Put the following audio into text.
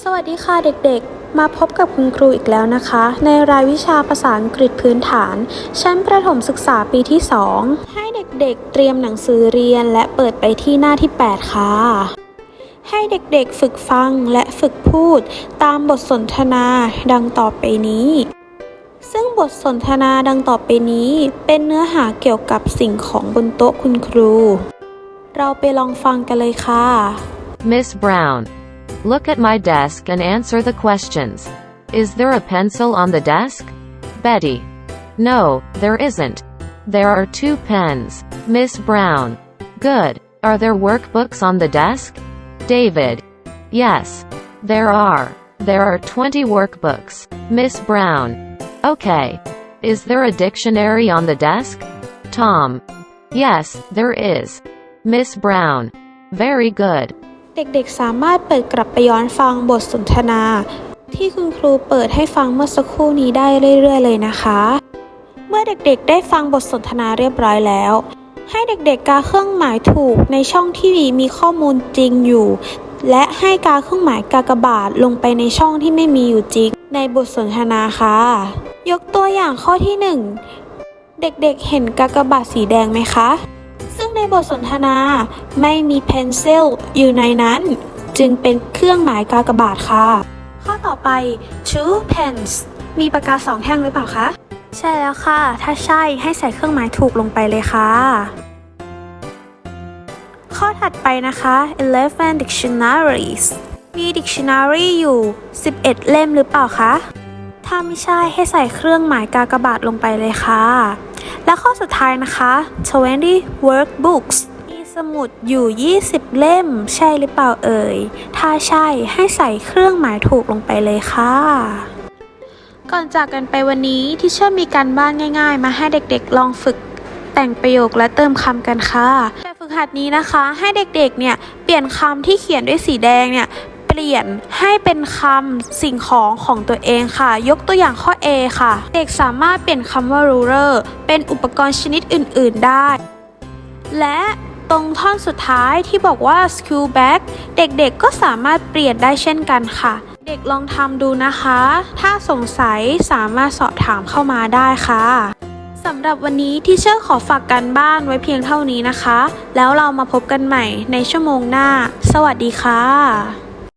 สวัสดีค่ะเด็กๆ มาพบกับคุณครูอีกแล้วนะคะ ในรายวิชาภาษาอังกฤษพื้นฐาน ชั้นประถมศึกษาปีที่ 2 ให้เด็กๆ เตรียมหนังสือเรียนและเปิดไปที่หน้าที่ 8 ค่ะ ให้เด็กๆ ฝึกฟังและฝึกพูด ตามบทสนทนาดังต่อไปนี้ ซึ่งบทสนทนาดังต่อไปนี้ เป็นเนื้อหาเกี่ยวกับสิ่งของบนโต๊ะคุณครู เราไปลองฟังกันเลยค่ะ Miss Brown. Look at my desk and answer the questions. Is there a pencil on the desk? Betty. No, there isn't. There are two pens. Miss Brown. Good. Are there workbooks on the desk? David. Yes. There are. There are 20 workbooks. Miss Brown. Okay. Is there a dictionary on the desk? Tom. Yes, there is. Miss Brown. Very good. เด็กๆ สามารถเปิดกลับไปย้อนฟังบทสนทนา ที่คุณครูเปิดให้ฟังเมื่อสักครู่นี้ได้เรื่อย ๆ เลยนะคะ เมื่อเด็กๆ ได้ฟังบทสนทนาเรียบร้อยแล้ว ให้เด็กๆ กาเครื่องหมายถูกในช่องที่มีข้อมูลจริงอยู่ และให้กาเครื่องหมายกากบาทลงไปในช่องที่ไม่มีอยู่จริง ในบทสนทนาค่ะ ยกตัวอย่างข้อที่หนึ่งเด็กๆ เห็นกากบาทสีแดงไหมคะ บทสนทนาไม่มี pencil อยู่ในนั้น จึงเป็นเครื่องหมายกากบาทค่ะ ข้อต่อไป two pens มีปากกาสองแท่งหรือเปล่าคะ ใช่แล้วค่ะ ถ้าใช่ให้ใส่เครื่องหมายถูกลงไปเลยค่ะ ข้อถัดไปนะคะ eleven dictionaries มี dictionary อยู่ 11 เล่มหรือเปล่าคะ ถ้าไม่ใช่ให้ใส่เครื่องหมายกากบาทลงไปเลยค่ะ และข้อสุดท้ายนะคะ20 workbooks มีสมุดอยู่ 20 เล่ม ใช่หรือเปล่าเอ่ย ถ้าใช่ให้ใส่เครื่องหมายถูกลงไปเลยค่ะ ก่อนจากกันไปวันนี้ที่เชื่อมีการบ้านง่าย ๆ มาให้เด็กๆลองฝึกแต่งประโยคและเติมคำกันค่ะ แบบฝึกหัดนี้นะคะ ให้เด็กๆ เนี่ย เปลี่ยนคำที่เขียนด้วยสีแดงเนี่ย เปลี่ยนให้เป็นคำสิ่งของของตัวเองค่ะ ยกตัวอย่างข้อ A ค่ะ เด็กสามารถเปลี่ยนคำว่า ruler เป็นอุปกรณ์ชนิดอื่น ๆ ได้ และตรงท่อนสุดท้ายที่บอกว่า school bag เด็กๆก็สามารถเปลี่ยนได้เช่นกันค่ะเด็กลองทำดูนะคะ ถ้าสงสัยสามารถสอบถามเข้ามาได้ค่ะ สำหรับวันนี้ที่เชื่อขอฝากกันบ้านไว้เพียงเท่านี้นะคะ แล้วเรามาพบกันใหม่ในชั่วโมงหน้า สวัสดีค่ะ